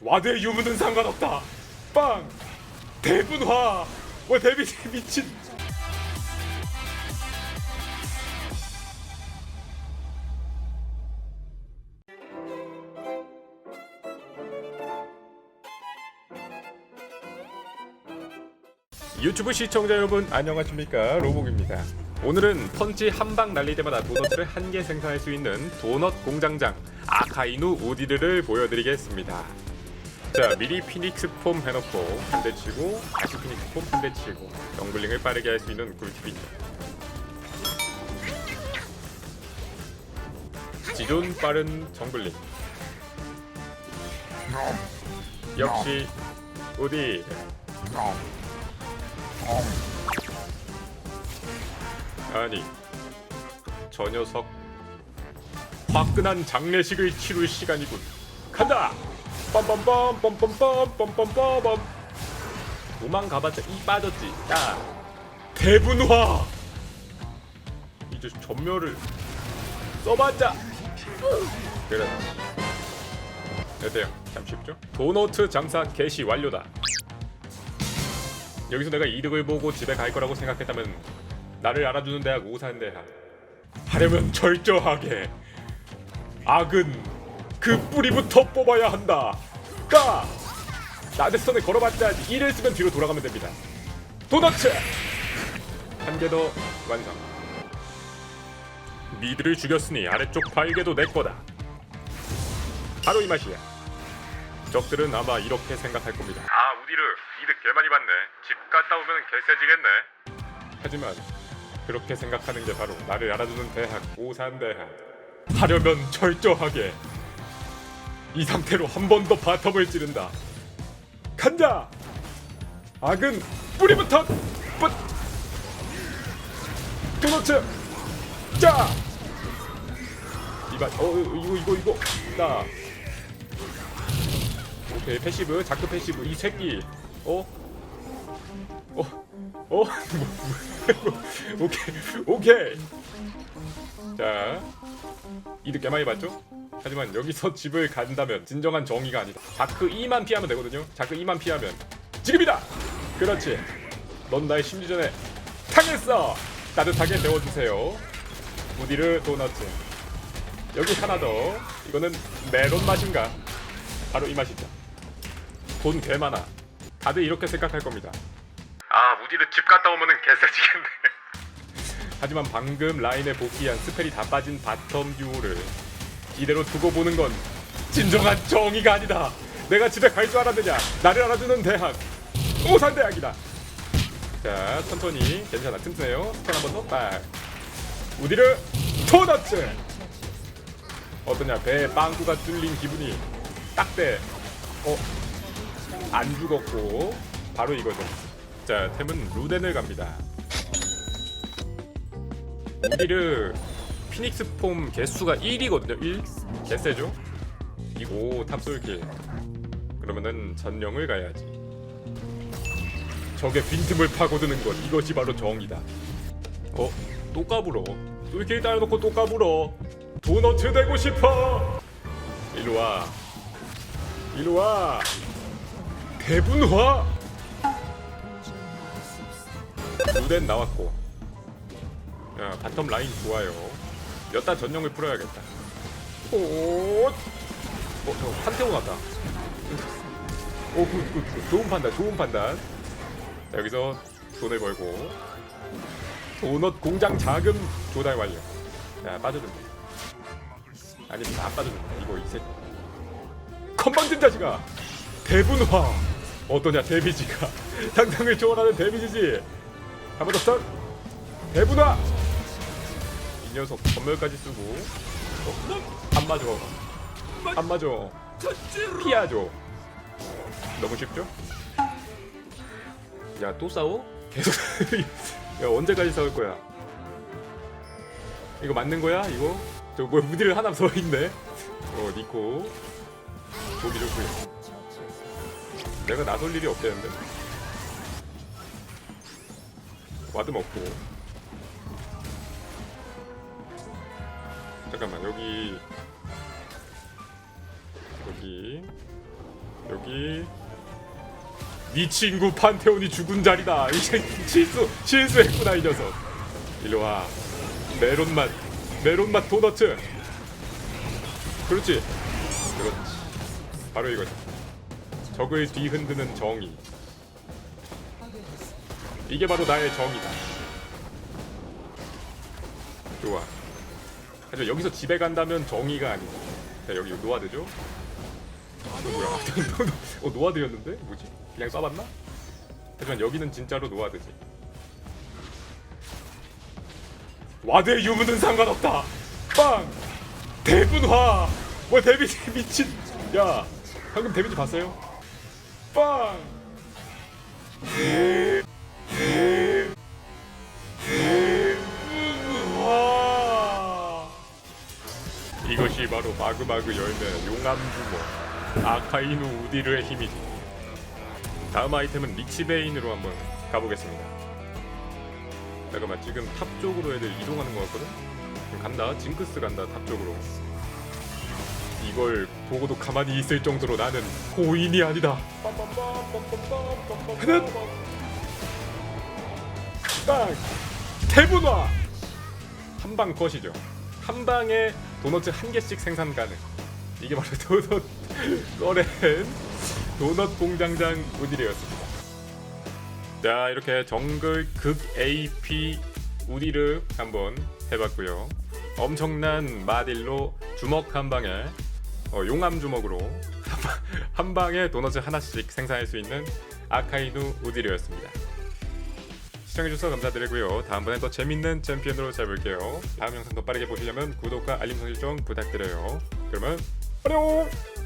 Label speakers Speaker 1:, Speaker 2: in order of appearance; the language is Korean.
Speaker 1: 와드의 유무는 상관없다. 빵 대분화. 와 데뷔 미친. 유튜브 시청자 여러분 안녕하십니까 로복입니다. 오늘은 펀치 한 방 날릴 때마다 도넛을 한 개 생산할 수 있는 도넛 공장장 아카이누 우디르를 보여드리겠습니다. 자 미리 피닉스 폼 해놓고 한대 치고 다시 피닉스 폼한대 치고 정글링을 빠르게 할 수 있는 꿀팁이죠. 지존 빠른 정글링. 역시 우디. 아니 저 녀석 화끈한 장례식을 치룰 시간이군. 간다 빰빰빰 빰 빰빰 빰 빰빰빰 도망 가봤자 이 빠졌지. 야. 대분화. 이제 전멸을 써봤자. 그렇지 어때요. 참 쉽죠? 도너트 장사 개시 완료다. 여기서 내가 이득을 보고 집에 갈 거라고 생각했다면 나를 알아주는 대학 우산 대학. 하려면 철저하게. 악은 그 뿌리부터 뽑아야 한다. 까! 나대 선에 걸어봤자 이를 쓰면 뒤로 돌아가면 됩니다. 도너츠! 한 개 더 완성. 미드를 죽였으니 아래쪽 발개도 내 거다. 바로 이 맛이야. 적들은 아마 이렇게 생각할 겁니다. 아 우디르 이득 개 많이 받네. 집 갔다 오면 개세지겠네. 하지만 그렇게 생각하는 게 바로 나를 알아주는 대학 오산대학. 하려면 철저하게 이 상태로 한 번 더 바텀을 찌른다. 간다! 악은 뿌리부터 뿌 도너츠! 자! 이봐 어 이거 이거 이거. 나. 오케이 패시브 자크 패시브. 이 새끼. 어? 어? 어? 오케이 오케이. 자 이득 개 많이 봤죠? 하지만 여기서 집을 간다면 진정한 정의가 아니다. 자크 2만 피하면 되거든요. 자크 2만 피하면 지금이다! 그렇지. 넌 나의 심리전에 당했어! 따뜻하게 데워주세요. 무디르 도너츠 여기 하나 더. 이거는 메론 맛인가? 바로 이 맛이죠. 돈 개 많아. 다들 이렇게 생각할 겁니다. 아 무디르 집 갔다 오면은 개쎄지겠네. 하지만 방금 라인에 복귀한 스펠이 다 빠진 바텀 듀오를 이대로 두고 보는 건 진정한 정의가 아니다. 내가 집에 갈 줄 알았느냐? 나를 알아주는 대학. 오산 대학이다. 자 천천히. 괜찮아. 튼튼해요. 스턴 한번 더. 빡. 우디르 토너츠. 어떠냐 배에 빵꾸가 뚫린 기분이 딱대 어? 안 죽었고 바로 이거죠. 자 템은 루덴을 갑니다. 우디르 피닉스 폼 개수가 1이거든요. 1 개세죠? 이거 탑솔킬. 그러면은 전령을 가야지. 적의 빈틈을 파고드는 것 이것이 바로 정이다. 어? 또 까불어. 뚫길 따라놓고 또 까불어. 도너츠 되고 싶어! 일로와. 일로와. 대분화! 루덴 나왔고. 야 바텀 라인 좋아요 여따 전용을 풀어야겠다 오, 어, 저 판테온 왔다. 오, 굿, 굿, 굿. 좋은 판단, 좋은 판단. 자, 여기서 돈을 벌고 도넛 공장 자금 조달 완료. 자, 빠져준다. 아니, 다 빠져준다. 이거 이세. 건방진 자식아. 대분화. 어떠냐, 데미지가. 상상을 초월하는 데미지지. 한 번 더 썰. 대분화. 이 녀석 전멸까지 쓰고. 어? 안 맞아. 안 맞아. 피하죠. 너무 쉽죠? 야 또 싸워? 계속. 야 언제까지 싸울 거야? 이거 맞는 거야 이거? 저 뭐야 무디를 하나 더 있네? 어 니코. 보기 좋고요 내가 나설 일이 없대는데? 와드 먹고 잠깐만 여기. 여기. 여기. 네 친구 판테온이 죽은 자리다. 이제 실수 실수했구나 이 녀석. 일로 와. 메론맛 메론맛 도너츠. 그렇지? 그렇지. 바로 이거지 적을 뒤흔드는 정의. 이게 바로 나의 정의다. 좋아 하지만 여기서 집에 간다면 정의가 아니고 자 여기 노아드죠? 어 뭐야 어 노아드였는데? 뭐지? 그냥 써봤나? 하지만 여기는 진짜로 노아드지 와드의 유무는 상관없다 빵! 대분화! 뭐 데미지 미친 야 방금 데미지 봤어요? 빵! 바로 마그마그 열매 용암주모 아카이누 우디르의 힘이지 다음 아이템은 리치베인으로 한번 가보겠습니다. 잠깐만 지금 탑 쪽으로 애들 이동하는 것 같거든? 지금 간다. 징크스 간다. 탑 쪽으로. 이걸 보고도 가만히 있을 정도로 나는 고인이 아니다. 하나 빵 대분화! 한방 컷이죠. 한 방에 도넛 한 개씩 생산 가능. 이게 바로 도넛 꺼낸 도넛 공장장 우디르였습니다. 자 이렇게 정글 극 AP 우디르 한번 해봤고요. 엄청난 마딜로 주먹 한 방에 어, 용암 주먹으로 한 방에 도넛 하나씩 생산할 수 있는 아카이누 우디르였습니다 시청해주셔서 감사드리고요. 다음번에 더 재밌는 챔피언으로 찾아볼게요. 다음 영상 더 빠르게 보시려면 구독과 알림 설정 부탁드려요. 그러면 안녕!